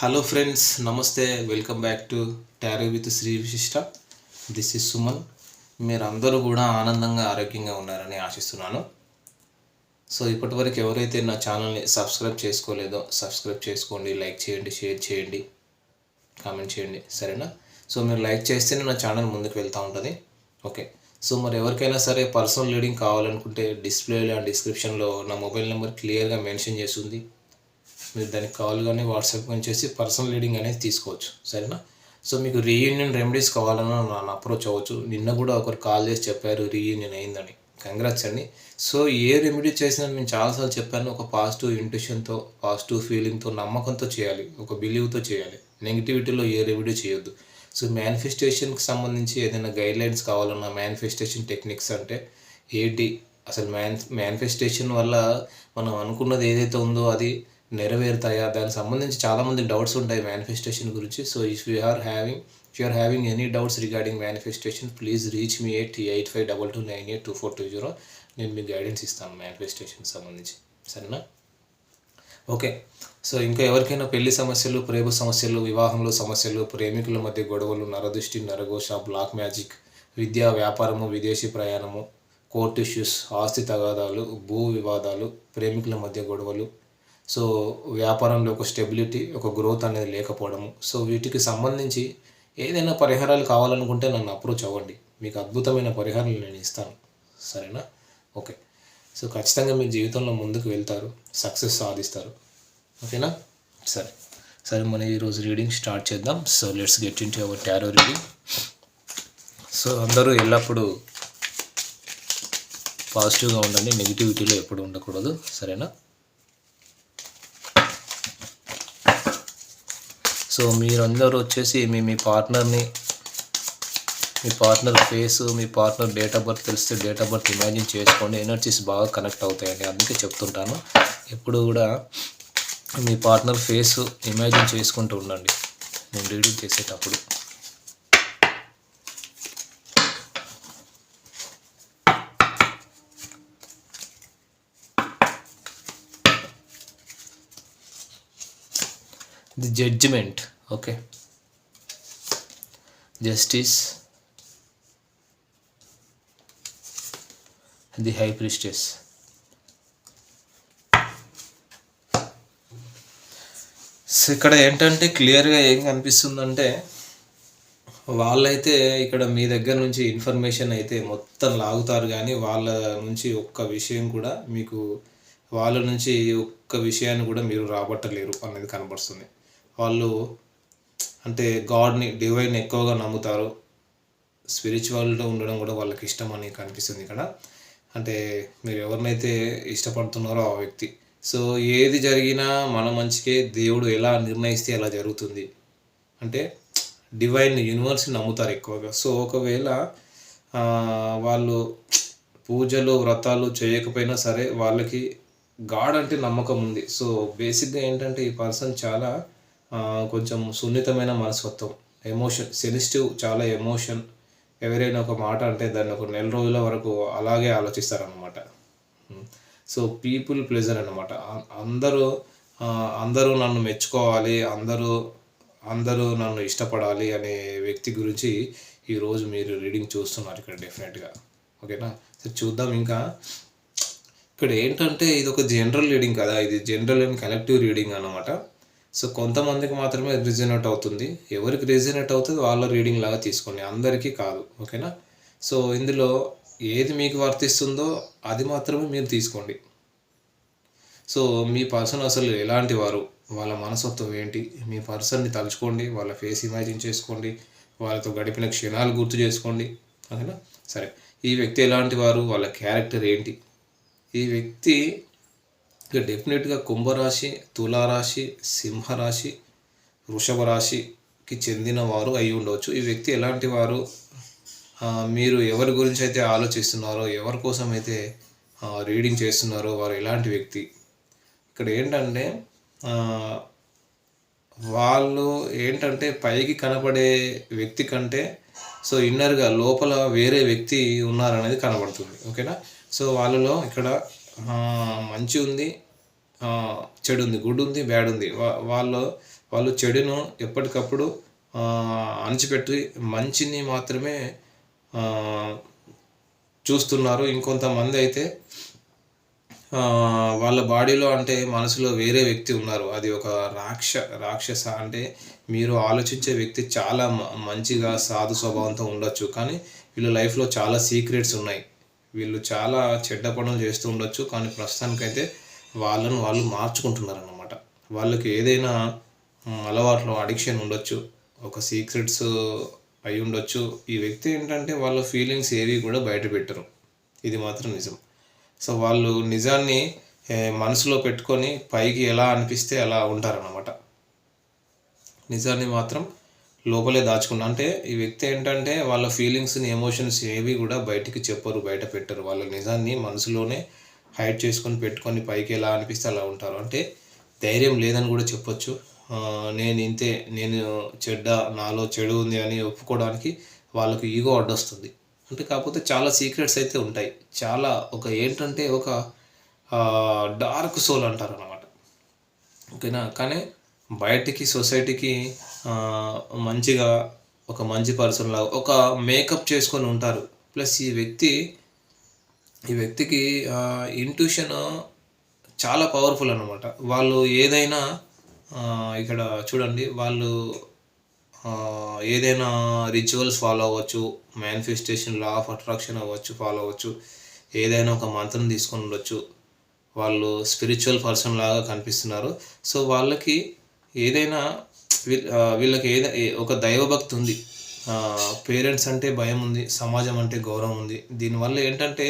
Hello friends నమస్తే welcome back to tarot with Shri Vishishta this is Suman మీరు అందరూ కూడా ఆనందంగా ఆరోగ్యంగా ఉన్నారని ఆశిస్తున్నాను. సో ఇప్పటివరకు ఎవరైతే నా ఛానల్ని సబ్స్క్రైబ్ చేసుకోలేదో సబ్స్క్రైబ్ చేసుకోండి లైక్ చేయండి షేర్ చేయండి కామెంట్ చేయండి సరేనా? సో మీరు లైక్ చేస్తేనే నా ఛానల్ ముందుకు వెళ్తూ ఉంటుంది. ఓకే సో మరి ఎవరికైనా సరే పర్సనల్ రీడింగ్ కావాలనుకుంటే డిస్ప్లేలో డిస్క్రిప్షన్లో నా మొబైల్ నెంబర్ క్లియర్గా మెన్షన్ చేస్తుంది. మీరు దానికి కాల్ కానీ వాట్సాప్ కానీ చేసి పర్సనల్ రీడింగ్ అనేది తీసుకోవచ్చు సరేనా? సో మీకు రీయూనియన్ రెమెడీస్ కావాలన్నా నన్ను అప్రోచ్ అవ్వచ్చు. నిన్న కూడా ఒకరు కాల్ చేసి చెప్పారు రీయూనియన్ అయిందని. కంగ్రాట్స్ అండి. సో ఏ రెమెడీ చేసినా నేను చాలాసార్లు చెప్పాను ఒక పాజిటివ్ ఇంట్యూషన్తో పాజిటివ్ ఫీలింగ్తో నమ్మకంతో చేయాలి ఒక బిలీవ్తో చేయాలి. నెగిటివిటీలో ఏ రెమెడీ చేయొద్దు. సో మేనిఫెస్టేషన్కి సంబంధించి ఏదైనా గైడ్ లైన్స్ కావాలన్నా మేనిఫెస్టేషన్ టెక్నిక్స్ అంటే ఏంటి? అసలు మ్యాన్ మేనిఫెస్టేషన్ వల్ల మనం అనుకున్నది ఏదైతే ఉందో అది నెరవేరుతాయా? దానికి సంబంధించి చాలామంది డౌట్స్ ఉంటాయి మేనిఫెస్టేషన్ గురించి. So if you are having if you're having any doubts regarding manifestation please reach me eight eight five double two nine eight two four two zero నేను మీకు గైడెన్స్ ఇస్తాను మేనిఫెస్టేషన్కి సంబంధించి. సరేనా? ఓకే సో ఇంకా ఎవరికైనా పెళ్ళి సమస్యలు ప్రేమ సమస్యలు వివాహంలో సమస్యలు ప్రేమికుల మధ్య గొడవలు నరదృష్టి నరఘోష బ్లాక్ మ్యాజిక్ విద్యా వ్యాపారము విదేశీ ప్రయాణము కోర్ట్ ఇష్యూస్ ఆస్తి తగాదాలు భూ వివాదాలు ప్రేమికుల మధ్య గొడవలు సో వ్యాపారంలో ఒక స్టెబిలిటీ ఒక గ్రోత్ అనేది లేకపోవడము. సో వీటికి సంబంధించి ఏదైనా పరిహారాలు కావాలనుకుంటే నన్ను అప్రోచ్ అవ్వండి. మీకు అద్భుతమైన పరిహారాలు నేను ఇస్తాను. సరేనా? ఓకే. సో ఖచ్చితంగా మీ జీవితంలో ముందుకు వెళ్తారు. సక్సెస్ సాధిస్తారు. ఓకేనా? సరే. సరే మనం ఈరోజు రీడింగ్ స్టార్ట్ చేద్దాం. So let's get into our tarot reading. So అందరూ ఎల్లప్పుడూ పాజిటివ్గా ఉండండి నెగిటివిటీలో ఎప్పుడు ఉండకూడదు. సరేనా? సో మీరందరూ వచ్చేసి మీ మీ పార్ట్నర్ని మీ పార్ట్నర్ ఫేస్ మీ పార్ట్నర్ డేట్ ఆఫ్ బర్త్ తెలిస్తే డేట్ ఆఫ్ బర్త్ ఇమాజిన్ చేసుకోండి. ఎనర్జీస్ బాగా కనెక్ట్ అవుతాయండి. అందుకే చెప్తుంటాను. ఎప్పుడు కూడా మీ పార్ట్నర్ ఫేస్ ఇమాజిన్ చేసుకుంటూ ఉండండి. నేను రీడింగ్ చేసేటప్పుడు. The judgement. Okay. Justice. The high priestess. So ఇక్కడ ఏంటంటే క్లియర్గా ఏం కనిపిస్తుందంటే వాళ్ళైతే ఇక్కడ మీ దగ్గర నుంచి ఇన్ఫర్మేషన్ అయితే మొత్తం లాగుతారు కానీ వాళ్ళ నుంచి ఒక్క విషయం కూడా మీకు వాళ్ళ నుంచి ఒక్క విషయాన్ని కూడా మీరు రాబట్టలేరు అనేది కనబడుతుంది. వాళ్ళు అంటే గాడ్ని డివైన్ ఎక్కువగా నమ్ముతారు. స్పిరిచువాలిటీ ఉండడం కూడా వాళ్ళకి ఇష్టం అని కనిపిస్తుంది ఇక్కడ. అంటే మీరు ఎవరినైతే ఇష్టపడుతున్నారో ఆ వ్యక్తి. సో ఏది జరిగినా మన మంచికే దేవుడు ఎలా నిర్ణయిస్తే అలా జరుగుతుంది. అంటే డివైన్ యూనివర్స్ని నమ్ముతారు ఎక్కువగా. సో ఒకవేళ వాళ్ళు పూజలు వ్రతాలు చేయకపోయినా సరే వాళ్ళకి గాడ్ అంటే నమ్మకం ఉంది. సో బేసిక్గా ఏంటంటే ఈ పర్సన్ చాలా కొంచెం సున్నితమైన మనస్తత్వం. ఎమోషన్ సెన్సిటివ్ చాలా ఎమోషన్ ఎవరైనా ఒక మాట అంటే దాన్ని ఒక నెల రోజుల వరకు అలాగే ఆలోచిస్తారనమాట సో పీపుల్ ప్లెజర్ అనమాట అందరూ అందరూ నన్ను మెచ్చుకోవాలి అందరూ అందరూ నన్ను ఇష్టపడాలి అనే వ్యక్తి గురించి ఈరోజు మీరు రీడింగ్ చూస్తున్నారు ఇక్కడ డెఫినెట్గా ఓకేనా? సరే చూద్దాం ఇంకా. ఇక్కడ ఏంటంటే ఇది ఒక జనరల్ రీడింగ్ కదా. ఇది జనరల్ అండ్ కలెక్టివ్ రీడింగ్ అనమాట సో కొంతమందికి మాత్రమే రిజనేట్ అవుతుంది. ఎవరికి రిజనేట్ అవుతుంది వాళ్ళ రీడింగ్ లాగా తీసుకోండి. అందరికీ కాదు. ఓకేనా? సో ఇందులో ఏది మీకు వర్తిస్తుందో అది మాత్రమే మీరు తీసుకోండి. సో మీ పర్సన్ అసలు ఎలాంటి వారు? వాళ్ళ మనసత్వం ఏంటి? మీ పర్సన్ని తలుచుకోండి. వాళ్ళ ఫేస్ ఇమాజిన్ చేసుకోండి. వాళ్ళతో గడిపిన క్షణాలు గుర్తు చేసుకోండి. ఓకేనా? సరే. ఈ వ్యక్తి ఎలాంటి వారు? వాళ్ళ క్యారెక్టర్ ఏంటి? ఈ వ్యక్తి ఇక డెఫినెట్గా కుంభరాశి తులారాశి సింహరాశి వృషభ రాశికి చెందిన వారు అయి ఉండవచ్చు. ఈ వ్యక్తి ఎలాంటి వారు? మీరు ఎవరి గురించి అయితే ఆలోచిస్తున్నారో ఎవరి కోసం అయితే రీడింగ్ చేస్తున్నారో వారు ఎలాంటి వ్యక్తి? ఇక్కడ ఏంటంటే వాళ్ళు ఏంటంటే పైకి కనపడే వ్యక్తి కంటే సో ఇన్నర్గా లోపల వేరే వ్యక్తి ఉన్నారనేది కనబడుతుంది. ఓకేనా? సో వాళ్ళలో ఇక్కడ మంచి ఉంది చెడు ఉంది గుడ్ ఉంది బ్యాడ్ ఉంది వా- వాళ్ళు వాళ్ళు చెడును ఎప్పటికప్పుడు అణచిపెట్టి మంచిని మాత్రమే చూస్తున్నారు. ఇంకొంతమంది అయితే వాళ్ళ బాడీలో అంటే మనసులో వేరే వ్యక్తి ఉన్నారు. అది ఒక రాక్ష రాక్షస అంటే మీరు ఆలోచించే వ్యక్తి చాలా మ- మంచిగా సాధు స్వభావంతో ఉండొచ్చు. కానీ వీళ్ళ లైఫ్లో చాలా సీక్రెట్స్ ఉన్నాయి. వీళ్ళు చాలా చెడ్డ పనులు చేస్తూ ఉండొచ్చు కానీ ప్రస్తుతానికైతే వాళ్ళను వాళ్ళు మార్చుకుంటున్నారు అన్నమాట వాళ్ళకి ఏదైనా మ్, అలవాట్లో అడిక్షన్ ఉండొచ్చు ఒక సీక్రెట్స్ అయి ఉండొచ్చు. ఈ వ్యక్తి ఏంటంటే వాళ్ళ ఫీలింగ్స్ ఏవి కూడా బయట పెట్టరు. ఇది మాత్రం నిజం. సో వాళ్ళు నిజాన్ని మనసులో పెట్టుకొని పైకి ఎలా అనిపిస్తే అలా ఉంటారన్నమాట. నిజాన్ని మాత్రం లోపలే దాచుకున్న. అంటే ఈ వ్యక్తి ఏంటంటే వాళ్ళ ఫీలింగ్స్ని ఎమోషన్స్ ఏవి కూడా బయటికి చెప్పరు బయట పెట్టరు. వాళ్ళ నిజాన్ని మనసులోనే హైడ్ చేసుకొని పెట్టుకొని పైకి ఎలా అనిపిస్తే అలా ఉంటారు. అంటే ధైర్యం లేదని కూడా చెప్పొచ్చు. నేను ఇంతే నేను చెడ్డ నాలో చెడు ఉంది అని ఒప్పుకోవడానికి వాళ్ళకు ఈగో అడ్డొస్తుంది. అంటే కాకపోతే చాలా సీక్రెట్స్ అయితే ఉంటాయి. చాలా ఒక ఏంటంటే ఒక డార్క్ సోల్ అంటారు అన్నమాట ఓకేనా? కానీ బయటికి సొసైటీకి మంచిగా ఒక మంచి పర్సన్ లాగా ఒక మేకప్ చేసుకొని ఉంటారు. ప్లస్ ఈ వ్యక్తి ఈ వ్యక్తికి ఇంట్యూషన్ చాలా పవర్ఫుల్ అనమాట వాళ్ళు ఏదైనా ఇక్కడ చూడండి వాళ్ళు ఏదైనా రిచువల్స్ ఫాలో అవ్వచ్చు మేనిఫెస్టేషన్ లా ఆఫ్ అట్రాక్షన్ అవ్వచ్చు ఫాలో అవ్వచ్చు. ఏదైనా ఒక మంత్రం తీసుకొని ఉండొచ్చు. వాళ్ళు స్పిరిచువల్ పర్సన్ లాగా కనిపిస్తున్నారు. సో వాళ్ళకి ఏదైనా వీళ్ళకి ఏదైనా ఒక దైవభక్తి ఉంది. పేరెంట్స్ అంటే భయం ఉంది సమాజం అంటే గౌరవం ఉంది. దీనివల్ల ఏంటంటే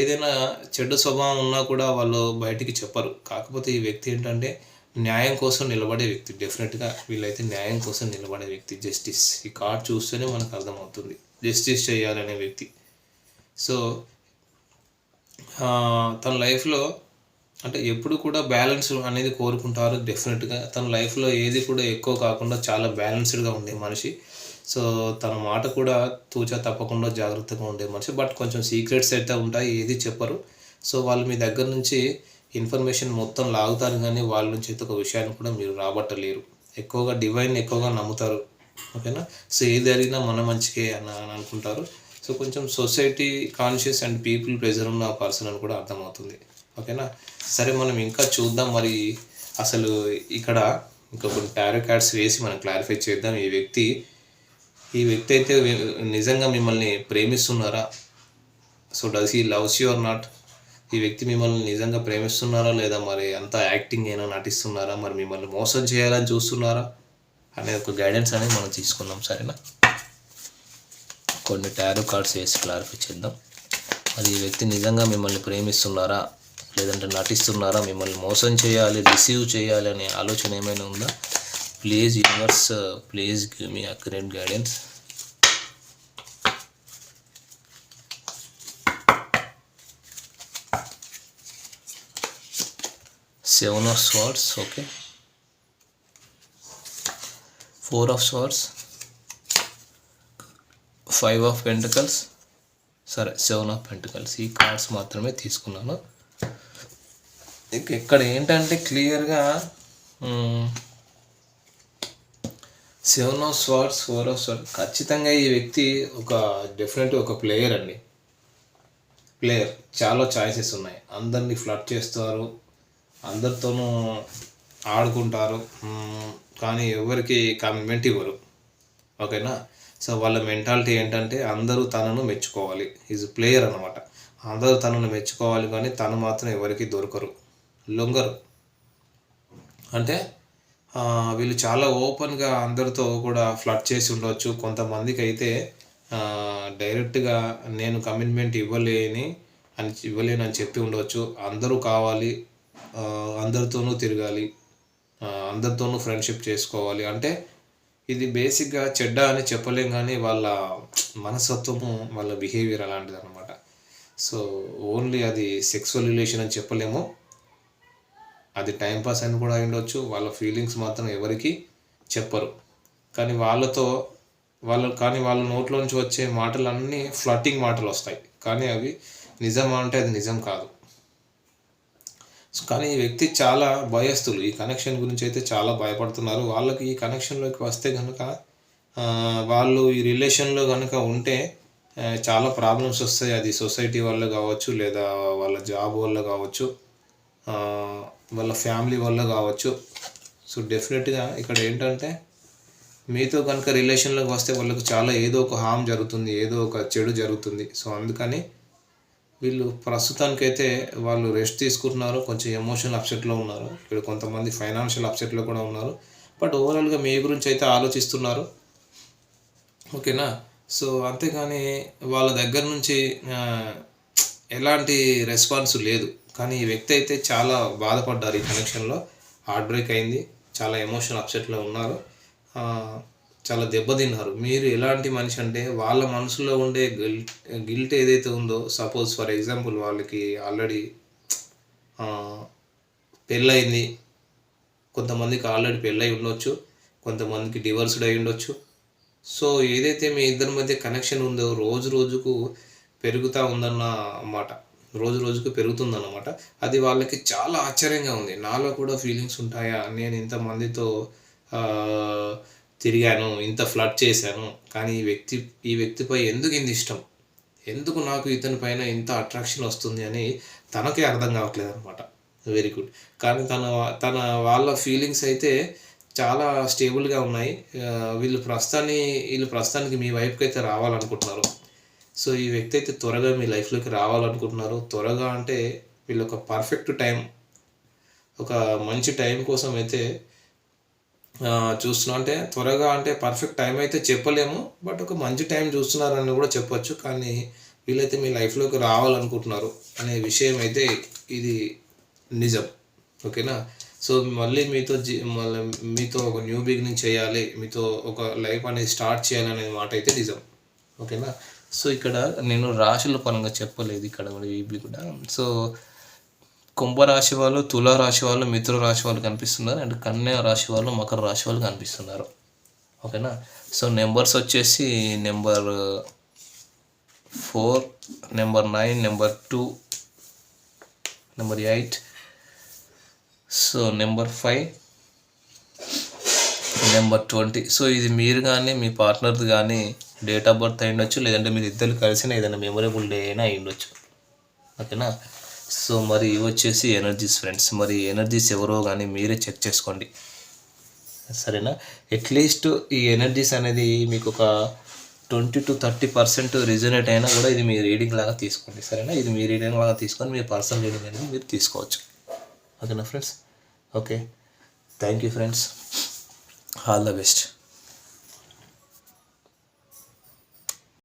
ఏదైనా చెడ్డ స్వభావం ఉన్నా కూడా వాళ్ళు బయటికి చెప్పరు. కాకపోతే ఈ వ్యక్తి ఏంటంటే న్యాయం కోసం నిలబడే వ్యక్తి. డెఫినెట్గా వీళ్ళైతే న్యాయం కోసం నిలబడే వ్యక్తి. జస్టిస్. ఈ కార్డ్ చూస్తేనే మనకు అర్థమవుతుంది. జస్టిస్ చేయాలనే వ్యక్తి. సో తన లైఫ్లో అంటే ఎప్పుడు కూడా బ్యాలెన్స్ అనేది కోరుకుంటారు డెఫినెట్గా. తన లైఫ్లో ఏది కూడా ఎక్కువ కాకుండా చాలా బ్యాలెన్స్డ్గా ఉండే మనిషి. సో తన మాట కూడా తూచా తప్పకుండా జాగ్రత్తగా ఉండే మనిషి. బట్ కొంచెం సీక్రెట్స్ అయితే ఉంటాయి ఏది చెప్పరు. సో వాళ్ళు మీ దగ్గర నుంచి ఇన్ఫర్మేషన్ మొత్తం లాగుతారు కానీ వాళ్ళ నుంచి అయితే ఒక విషయాన్ని కూడా మీరు రాబట్టలేరు. ఎక్కువగా డివైన్ ఎక్కువగా నమ్ముతారు. ఓకేనా? సో ఏది జరిగినా మన మంచికే అని అనుకుంటారు. సో కొంచెం society conscious and people pressure ఉన్న పర్సన్ అని కూడా అర్థమవుతుంది. ఓకేనా? సరే మనం ఇంకా చూద్దాం మరి. అసలు ఇక్కడ ఇంకా కొన్ని టారో కార్డ్స్ వేసి మనం క్లారిఫై చేద్దాం. ఈ వ్యక్తి ఈ వ్యక్తి అయితే నిజంగా మిమ్మల్ని ప్రేమిస్తున్నారా? So does he loves you or not ఈ వ్యక్తి మిమ్మల్ని నిజంగా ప్రేమిస్తున్నారా? లేదా మరి అంత యాక్టింగ్ అయినా నటిస్తున్నారా? మరి మిమ్మల్ని మోసం చేయాలని చూస్తున్నారా? అనే ఒక గైడెన్స్ అనేది మనం తీసుకుందాం సరేనా? కొన్ని టారో కార్డ్స్ వేసి క్లారిఫై చేద్దాం. మరి ఈ వ్యక్తి నిజంగా మిమ్మల్ని ప్రేమిస్తున్నారా? లేదంటే నటిస్తున్నారా మిమ్మల్ని మోసం చేయాలి రిసీవ్ చేయాలి అనే ఆలోచన ఏమైనా ఉందా? Please universe please give me accurate guidance. Seven of swords okay. Four of swords. Five of pentacles. సరే సెవెన్ ఆఫ్ పెంటికల్స్. ఈ కార్డ్స్ మాత్రమే తీసుకున్నాను. ఇక్కడ ఏంటంటే క్లియర్గా seven of swords four of sword ఖచ్చితంగా ఈ వ్యక్తి ఒక డెఫినెట్ ఒక ప్లేయర్ అండి. ప్లేయర్ చాలా ఛాయిసెస్ ఉన్నాయి. అందరినీ ఫ్లడ్ చేస్తారు అందరితోనూ ఆడుకుంటారు కానీ ఎవరికి కమిట్మెంట్ ఇవ్వరు. ఓకేనా? సో వాళ్ళ మెంటాలిటీ ఏంటంటే అందరూ తనను మెచ్చుకోవాలి. ఈజ్ ప్లేయర్ అనమాట అందరూ తనను మెచ్చుకోవాలి కానీ తను మాత్రం ఎవరికి దొరకరు లొంగరు. అంటే వీళ్ళు చాలా ఓపెన్గా అందరితో కూడా ఫ్లడ్ చేసి ఉండవచ్చు కొంతమందికి అయితే డైరెక్ట్గా నేను కమిట్మెంట్ ఇవ్వలేని అని ఇవ్వలేను అని చెప్పి ఉండవచ్చు అందరూ కావాలి అందరితోనూ తిరగాలి అందరితోనూ ఫ్రెండ్షిప్ చేసుకోవాలి. అంటే ఇది బేసిక్గా చెడ్డ అని చెప్పలేం కానీ వాళ్ళ మనస్తత్వము వాళ్ళ బిహేవియర్ అలాంటిది అనమాట సో ఓన్లీ అది సెక్సువల్ రిలేషన్ అని చెప్పలేము. అది టైంపాస్ అని కూడా అయి ఉండొచ్చు వాళ్ళ ఫీలింగ్స్ మాత్రం ఎవరికి చెప్పరు. కానీ వాళ్ళతో వాళ్ళ కానీ వాళ్ళ నోట్లో నుంచి వచ్చే మాటలన్నీ ఫ్లట్టింగ్ మాటలు వస్తాయి కానీ అవి నిజం అంటే అది నిజం కాదు. సో కానీ ఈ వ్యక్తి చాలా భయస్తులు ఈ కనెక్షన్ గురించి అయితే చాలా భయపడుతున్నారు. వాళ్ళకి ఈ కనెక్షన్లోకి వస్తే కనుక వాళ్ళు ఈ రిలేషన్లో కనుక ఉంటే చాలా ప్రాబ్లమ్స్ వస్తాయి. అది సొసైటీ వల్ల కావచ్చు లేదా వాళ్ళ జాబ్ వల్ల కావచ్చు వాళ్ళ ఫ్యామిలీ వల్ల కావచ్చు. సో డెఫినెట్గా ఇక్కడ ఏంటంటే మీతో కనుక రిలేషన్లోకి వస్తే వాళ్ళకు చాలా ఏదో ఒక హామ్ జరుగుతుంది ఏదో ఒక చెడు జరుగుతుంది. సో అందుకని వీళ్ళు ప్రస్తుతానికైతే వాళ్ళు రెస్ట్ తీసుకుంటున్నారు. కొంచెం ఎమోషనల్ అప్సెట్లో ఉన్నారు. ఇక్కడ కొంతమంది ఫైనాన్షియల్ అప్సెట్లో కూడా ఉన్నారు. బట్ ఓవరాల్గా మీ గురించి అయితే ఆలోచిస్తున్నారు. ఓకేనా సో అంతేగాని వాళ్ళ దగ్గర నుంచి ఎలాంటి రెస్పాన్స్ లేదు. కానీ ఈ వ్యక్తి అయితే చాలా బాధపడ్డారు ఈ కనెక్షన్లో హార్ట్ బ్రేక్ అయింది. చాలా ఎమోషనల్ అప్సెట్లో ఉన్నారు. చాలా దెబ్బతిన్నారు. మీరు ఎలాంటి మనిషి అంటే వాళ్ళ మనసులో ఉండే గిల్ట్ గిల్ట్ ఏదైతే ఉందో సపోజ్ ఫర్ ఎగ్జాంపుల్ వాళ్ళకి ఆల్రెడీ పెళ్ళయింది. కొంతమందికి ఆల్రెడీ పెళ్ళై ఉండొచ్చు. కొంతమందికి డివర్స్డ్ అయి ఉండొచ్చు. సో ఏదైతే మీ ఇద్దరి మధ్య కనెక్షన్ ఉందో రోజు రోజుకు పెరుగుతూ ఉందన్న మాట. రోజు రోజుకు పెరుగుతుందన్నమాట. అది వాళ్ళకి చాలా ఆశ్చర్యంగా ఉంది. నాలో కూడా ఫీలింగ్స్ ఉంటాయా? నేను ఇంతమందితో తిరిగాను ఇంత ఫ్లడ్ చేశాను. కానీ ఈ వ్యక్తి ఈ వ్యక్తిపై ఎందుకు ఇంత ఇష్టం? ఎందుకు నాకు ఇతని పైన ఇంత అట్రాక్షన్ వస్తుంది అని తనకే అర్థం కావట్లేదు అనమాట వెరీ గుడ్ కానీ తన తన వాళ్ళ ఫీలింగ్స్ అయితే చాలా స్టేబుల్గా ఉన్నాయి. వీళ్ళు ప్రస్తుతాన్ని వీళ్ళు ప్రస్తుతానికి మీ వైపుకి అయితే రావాలనుకుంటున్నారు. సో ఈ వ్యక్తి అయితే త్వరగా మీ లైఫ్లోకి రావాలనుకుంటున్నారు. త్వరగా అంటే వీళ్ళు ఒక పర్ఫెక్ట్ టైం ఒక మంచి టైం కోసం అయితే ఆ, చూస్తున్నాం. అంటే త్వరగా అంటే పర్ఫెక్ట్ టైం అయితే చెప్పలేము. బట్ ఒక మంచి టైం చూస్తున్నారని కూడా చెప్పొచ్చు. కానీ వీళ్ళైతే మీ లైఫ్లోకి రావాలనుకుంటున్నారు అనే విషయం అయితే ఇది నిజం. ఓకేనా? సో మళ్ళీ మీతో జీ మళ్ళీ మీతో ఒక న్యూ బిగినింగ్ చేయాలి మీతో ఒక లైఫ్ అనేది స్టార్ట్ చేయాలనే మాట అయితే నిజం. ఓకేనా? సో ఇక్కడ నేను రాశుల పరంగా చెప్పలేదు ఇక్కడ ఇవి కూడా. సో కుంభరాశి వాళ్ళు తులా రాశి వాళ్ళు మిథున రాశి వాళ్ళు కనిపిస్తున్నారు అండ్ కన్యా రాశి వాళ్ళు మకర రాశి వాళ్ళు కనిపిస్తున్నారు. ఓకేనా? సో నెంబర్స్ వచ్చేసి number four number nine number two number eight so number five number twenty. So ఇది మీరు కానీ మీ పార్ట్నర్ది కానీ డేట్ ఆఫ్ బర్త్ అయి ఉండొచ్చు లేదంటే మీరు ఇద్దరు కలిసిన ఏదైనా మెమొరబుల్ డే అయినా అయి ఉండొచ్చు ఓకేనా? సో మరి ఇవి వచ్చేసి ఎనర్జీస్ ఫ్రెండ్స్. మరి ఎనర్జీస్ ఎవరో కానీ మీరే చెక్ చేసుకోండి. సరేనా? అట్లీస్ట్ ఈ ఎనర్జీస్ అనేది మీకు ఒక twenty to thirty percent resonate అయినా కూడా ఇది మీ రీడింగ్ లాగా తీసుకోండి. సరేనా? ఇది మీ రీడింగ్ లాగా తీసుకొని మీ పర్సనల్ రీడింగ్ అనేది మీరు తీసుకోవచ్చు. ఓకేనా friends okay thank you friends all the best